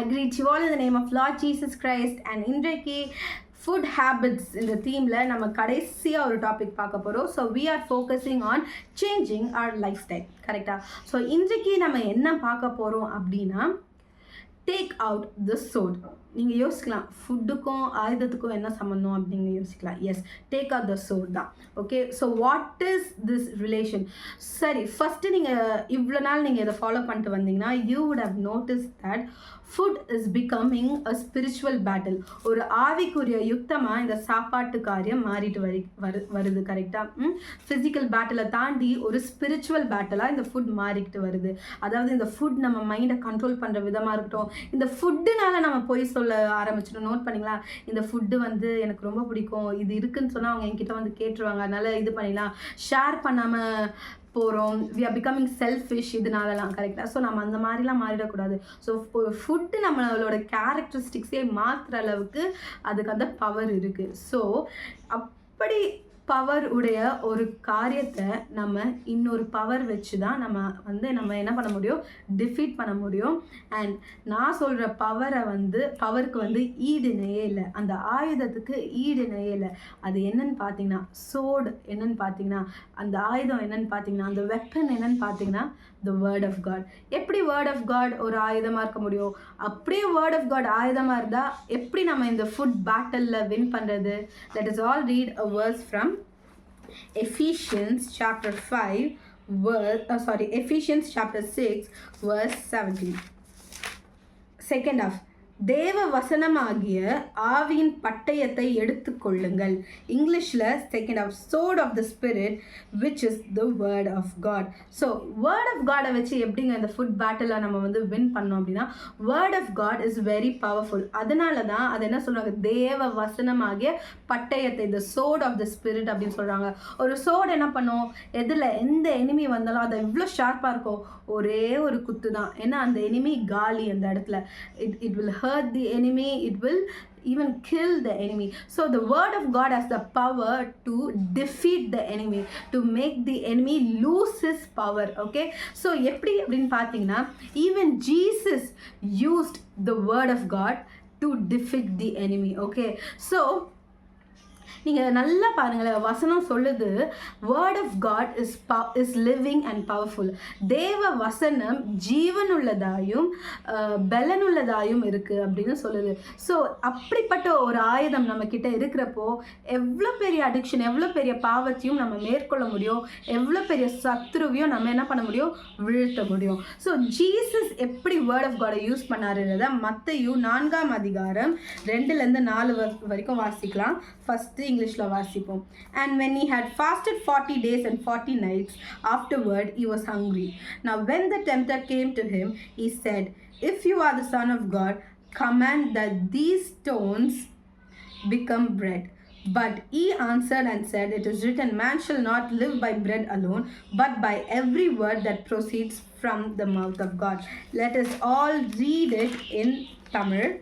I greet you all in the name of lord Jesus Christ and இன்றைக்கு food habits இந்த தீமில் நம்ம கடைசியாக ஒரு டாபிக் பார்க்க போகிறோம் so we are focusing on changing our lifestyle கரெக்டாக ஸோ இன்றைக்கு நம்ம என்ன பார்க்க போகிறோம் அப்படின்னா டேக் அவுட் த சோட் நீங்கள் யோசிக்கலாம் ஃபுட்டுக்கும் ஆயுதத்துக்கும் என்ன சம்மந்தம் அப்படின்னு யோசிக்கலாம். எஸ் டேக் ஆர் த சோட் தான். Okay so what is this relation சரி ஃபஸ்ட்டு நீங்கள் இவ்வளோ நாள் நீங்கள் இதை ஃபாலோ பண்ணிட்டு வந்தீங்கன்னா you would have notice that food is becoming a spiritual battle ஒரு ஆவிக்குரிய யுத்தமாக இந்த சாப்பாட்டு காரியம் மாறிட்டு வரி வரு வருது கரெக்டாக ஃபிசிக்கல் பேட்டிலை தாண்டி ஒரு ஸ்பிரிச்சுவல் பேட்டிலாக இந்த ஃபுட் மாறிக்கிட்டு வருது. அதாவது இந்த ஃபுட் நம்ம மைண்டை கண்ட்ரோல் பண்ணுற விதமாக இருக்கட்டும் இந்த ஃபுட்டுனால நம்ம போய் சொல்ல ஆரம்பிச்சிடும். நோட் பண்ணிக்கலாம் இந்த ஃபுட்டு வந்து எனக்கு ரொம்ப பிடிக்கும். இது இருக்குன்னு சொன்னால் அவங்க என்கிட்ட வந்து கேட்டுருவாங்க. அதனால இது பண்ணிடலாம். ஷேர் பண்ணாமல் போகிறோம் வி ஆர் பிகமிங் செல்ஃபிஷ் இதனாலலாம் கரெக்டாக ஸோ நம்ம அந்த மாதிரிலாம் மாறிடக்கூடாது. ஸோ ஃபுட்டு நம்மளோட கேரக்டரிஸ்டிக்ஸே மாற்றுற அளவுக்கு அதுக்கு அந்த பவர் இருக்குது ஸோ அப்படி பவர் உடைய ஒரு காரியத்தை நம்ம இன்னொரு பவர் வச்சு தான் நம்ம வந்து நம்ம என்ன பண்ண முடியும்? டிஃபீட் பண்ண முடியும். அண்ட் நான் சொல்கிற பவரை வந்து பவருக்கு வந்து ஈடு இல்லை. அந்த ஆயுதத்துக்கு ஈடு இல்லை. அது என்னன்னு பார்த்தீங்கன்னா சோடு என்னன்னு பார்த்தீங்கன்னா அந்த ஆயுதம் என்னன்னு பார்த்தீங்கன்னா அந்த வெப்பன் என்னன்னு பார்த்தீங்கன்னா த வேர்ட் ஆஃப் காட் எப்படி வேர்ட் ஆஃப் காட் ஒரு ஆயுதமாக இருக்க முடியும்? அப்படியே வேர்ட் ஆஃப் காட் ஆயுதமாக இருந்தால் எப்படி நம்ம இந்த ஃபுட் பேட்டலில் வின் பண்ணுறது that is all read a verse from Ephesians chapter 5 verse uh, sorry Ephesians chapter 6 verse 17 second half தேவ வசனமாகிய ஆவியின் பட்டயத்தை எடுத்துக்கொள்ளுங்கள். இங்கிலீஷில் second of sword of the spirit which is the word of God so word of காடை வச்சு எப்படிங்க இந்த food battle நம்ம வந்து வின் பண்ணோம் அப்படின்னா word of God is very powerful அதனால தான் அது என்ன சொல்கிறாங்க தேவ வசனமாகிய பட்டயத்தை த சோட் ஆஃப் த ஸ்பிரிட் அப்படின்னு சொல்கிறாங்க ஒரு சோடு என்ன பண்ணும்? எதில் எந்த எனிமி வந்தாலும் அதை இவ்வளோ ஷார்ப்பாக இருக்கும்? ஒரே ஒரு குத்து தான் ஏன்னா அந்த எனிமி காலி அந்த இடத்துல. It it will hurt the enemy it will even kill the enemy so the word of god has the power to defeat the enemy to make the enemy lose his power okay so எப்படி அப்படின்னு பார்த்தீங்கன்னா even jesus used the word of god to defeat the enemy okay so நீங்கள் நல்லா பாருங்களேன் வசனம் சொல்லுது word of God is ப is living and powerful தேவ வசனம் ஜீவனுள்ளதாயும் பலனுள்ளதாயும் இருக்குது அப்படின்னு சொல்லுது. ஸோ அப்படிப்பட்ட ஒரு ஆயுதம் நம்மக்கிட்ட இருக்கிறப்போ எவ்வளோ பெரிய அடிக்ஷன் எவ்வளோ பெரிய பாவத்தையும் நம்ம மேற்கொள்ள முடியும் எவ்வளோ பெரிய சத்ருவையும் நம்ம என்ன பண்ண முடியும்? வீழ்த்த முடியும். ஸோ ஜீசஸ் எப்படி வேர்ட் ஆஃப் காடை யூஸ் பண்ணாருன்றத மத்தையும் நான்காம் அதிகாரம் ரெண்டுலேருந்து நாலு வரைக்கும் வாசிக்கலாம். First English Lavasipo. And when he had fasted 40 days and 40 nights, afterward he was hungry. Now, when the tempter came to him, he said, If you are the Son of God, command that these stones become bread. But he answered and said, It is written, Man shall not live by bread alone, but by every word that proceeds from the mouth of God. Let us all read it in Tamil.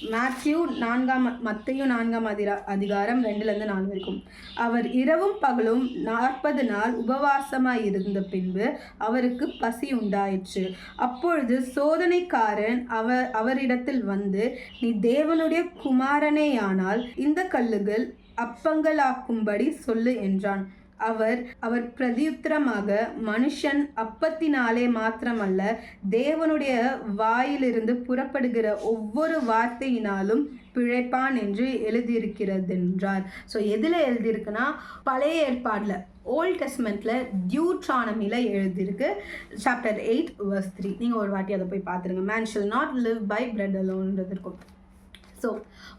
Matthew நான்காம் மத்தையு நான்காம் அதிரா அதிகாரம் ரெண்டுலேருந்து நாலு வரைக்கும். அவர் இரவும் பகலும் நாற்பது நாள் உபவாசமாய் இருந்த பின்பு அவருக்கு பசி உண்டாயிற்று. அப்பொழுது சோதனைக்காரன் அவர் அவரிடத்தில் வந்து நீ தேவனுடைய குமாரனேயானால் இந்த கல்லுகள் அப்பங்களாக்கும்படி சொல்லு என்றான். அவர் அவர் பிரதியுத்தரமாக மனுஷன் அப்பத்தினாலே மாத்திரமல்ல தேவனுடைய வாயிலிருந்து புறப்படுகிற ஒவ்வொரு வார்த்தையினாலும் பிழைப்பான் என்று எழுதியிருக்கிறது என்றார் ஸோ எதில் எழுதியிருக்குன்னா பழைய ஏற்பாடில் ஓல்ட் டெஸ்ட்மெண்ட்டில் டியூட்ரானமியில் எழுதியிருக்கு. சாப்டர் எயிட் வர்ஸ் த்ரீ நீங்கள் ஒரு வாட்டி அதை போய் பார்த்துருங்க. Man shall not live by bread அலோன்றது இருக்கும் so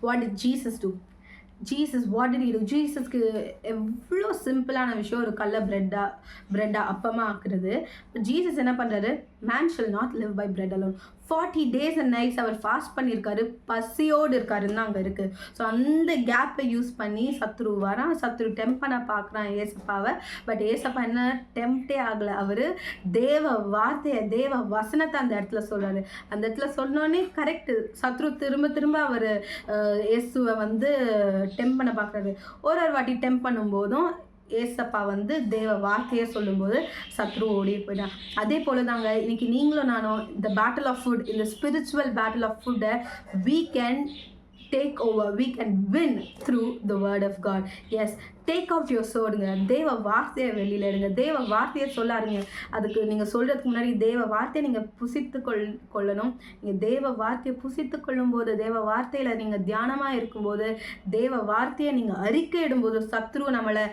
what it Jesus do Jesus what did இது ஜீசஸ்க்கு எவ்வளோ சிம்பிளான விஷயம் ஒரு கல்ல ப்ரெட்டாக ப்ரெட்டாக அப்பமாக ஆக்குறது. ஜீசஸ் என்ன பண்ணுறாரு man shall not live by bread alone forty days and nights our fast பண்ணியிருக்காரு. பசியோடு இருக்காருன்னு அங்கே இருக்குது ஸோ அந்த கேப்பை யூஸ் பண்ணி சத்ரு வரான். சத்ரு டெம்பனை பண்ண பார்க்குறான் ஏசப்பாவை. பட் ஏசப்பா என்ன? டெம்ப்டே ஆகலை. அவர் தேவ வார்த்தையை தேவ வசனத்தை அந்த இடத்துல சொல்கிறாரு அந்த இடத்துல சொன்னோன்னே கரெக்டு சத்ரு திரும்ப திரும்ப அவர் இயேசுவை வந்து டெம்ப் பண்ண பார்க்குறாரு. ஒரு ஒரு வாட்டி டெம்ப் பண்ணும்போதும் ஏசப்பா வந்து தேவ வார்த்தையை சொல்லும்போது சத்ரு ஓடி போயிட்டான் அதே போல தாங்க இன்னைக்கு நீங்களும் நானும் இந்த பேட்டில் ஆஃப் ஃபுட் இந்த ஸ்பிரிச்சுவல் பேட்டில் ஆஃப் ஃபுட்டை we can take over we can win through the word of God as take off your சோடுங்க தேவ வார்த்தையை வெளியில் எடுங்க. தேவ வார்த்தையை சொல்லாருங்க அதுக்கு நீங்கள் சொல்கிறதுக்கு முன்னாடி தேவ வார்த்தையை நீங்கள் புசித்து கொள் கொள்ளணும். நீங்கள் தேவ வார்த்தையை புசித்து கொள்ளும்போது தேவ வார்த்தையில் நீங்கள் தியானமாக இருக்கும்போது தேவ வார்த்தையை நீங்கள் அறிக்கை இடும்போது சத்ரு நம்மளை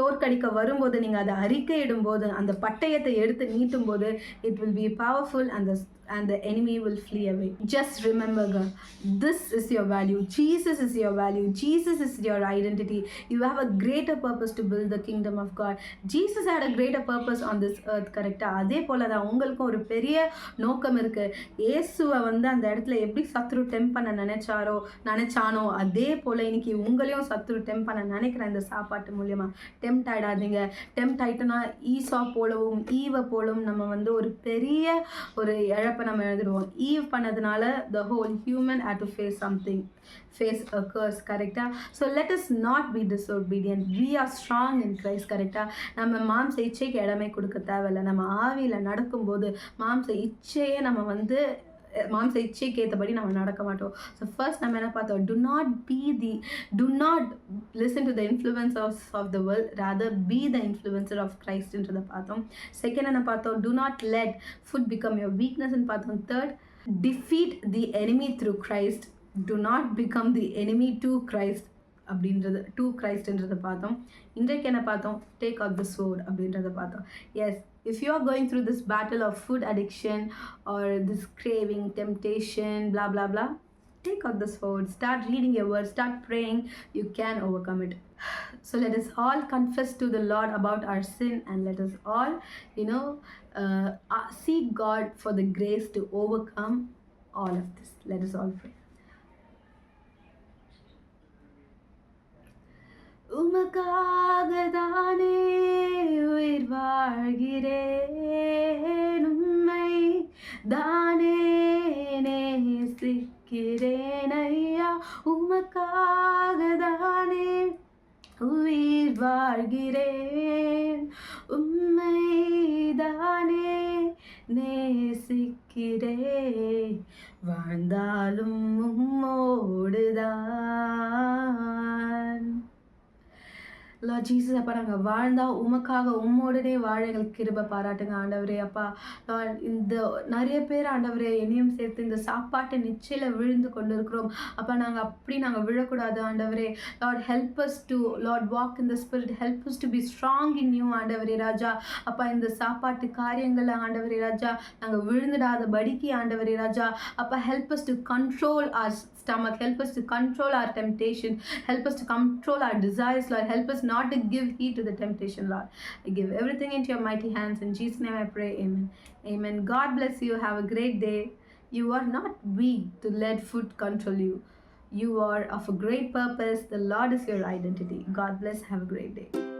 தோற்கடிக்க வரும்போது நீங்கள் அதை அறிக்கை இடும்போது அந்த பட்டயத்தை எடுத்து நீட்டும் போது இட் வில் பி பவர்ஃபுல் அந்த and the enemy will flee away. Just remember, girl, this is your value. Jesus is your value. Jesus is your identity. You have a greater purpose to build the kingdom of God. Jesus had a greater purpose on this earth, correct? அதே போல தான் உங்களுக்கும் ஒரு பெரிய நோக்கம் இருக்கு இயேசுவை வந்து அந்த இடத்துல எப்படி சத்ரு டெம் பண்ண நினைச்சாரோ நினைச்சானோ அதே போல இன்னைக்கு உங்களையும் சத்ரு டெம் பண்ண நினைக்கிறேன் இந்த சாப்பாட்டு மூலியமா டெம்ட் ஆயிடாதீங்க டெம்ட் ஆயிட்டோன்னா ஈசா போலவும் ஈவ போலவும் நம்ம வந்து ஒரு பெரிய ஒரு இழப்பை நம்ம எழுதிடுவோம். ஈவ் பண்ணதுனால the whole human had to face something face a curse கரெக்டாக so let is not be disobedient we are strong in Christ கரெக்டாக நம்ம மாம்ச இச்சைக்கு இடமே கொடுக்க தேவையில்லை. நம்ம ஆவியில் நடக்கும்போது மாம்ச இச்சையே நம்ம வந்து மாம்ச இச்சைக்கு ஏற்றபடி நம்ம நடக்க மாட்டோம். ஸோ ஃபர்ஸ்ட் நம்ம என்ன பார்த்தோம்? To not be the to not listen to the influence of of the world rather be the influencer of கிரைஸ்ட்ன்றதை பார்த்தோம். செகண்ட் என்ன பார்த்தோம்? To not let food become your வீக்னஸ்ன்னு பார்த்தோம். Third defeat the enemy through Christ to not become the enemy to Christ அப்படின்றது two கிரைஸ்ட்ன்றதை பார்த்தோம் இன்றைக்கு என்ன பார்த்தோம் டேக் ஆஃப் த sword அப்படின்றத பார்த்தோம் yes if you are going through this battle of food addiction or this craving temptation blah blah blah take out the sword start reading your word start praying you can overcome it so let us all confess to the lord about our sin and let us all you know uh, uh, seek god for the grace to overcome all of this let us all pray உமக்காக தானே உயிர் வாழ்கிறேன். உண்மை தானே நேசிக்கிறேன் ஐயா. உமக்காக தானே உயிர் வாழ்கிறேன். உண்மை தானே நேசிக்கிறேன். வாழ்ந்தாலும் உம்மோடுதான். லார்ட் ஜீசஸ் அப்பா நாங்கள் வாழ்ந்தால் உமக்காக உம்மோடனே வாழ கிருப கிருபை பாராட்டுங்க. ஆண்டவரே அப்பா இந்த நிறைய பேர் ஆண்டவரே என்னையும் சேர்த்து இந்த சாப்பாட்டை நிச்சயில் விழுந்து கொண்டு இருக்கிறோம் அப்பா நாங்கள் அப்படி நாங்கள் விழக்கூடாது ஆண்டவரே. Lord help us to Lord walk in the spirit help us to be strong in you ஆண்டவரே ராஜா. அப்பா இந்த சாப்பாட்டு காரியங்களில் ஆண்டவரே ராஜா நாங்கள் விழுந்துடாத படிக்கு ஆண்டவரே ராஜா. அப்பா help us to control our stomach Help to control our our temptation. Help us to control our desires, not to give heed to the temptation, Lord. I give everything into your mighty hands. In Jesus' name I pray. Amen. Amen. God bless you. Have a great day. You are not weak to let food control you. You are of a great purpose. The Lord is your identity. God bless. Have a great day.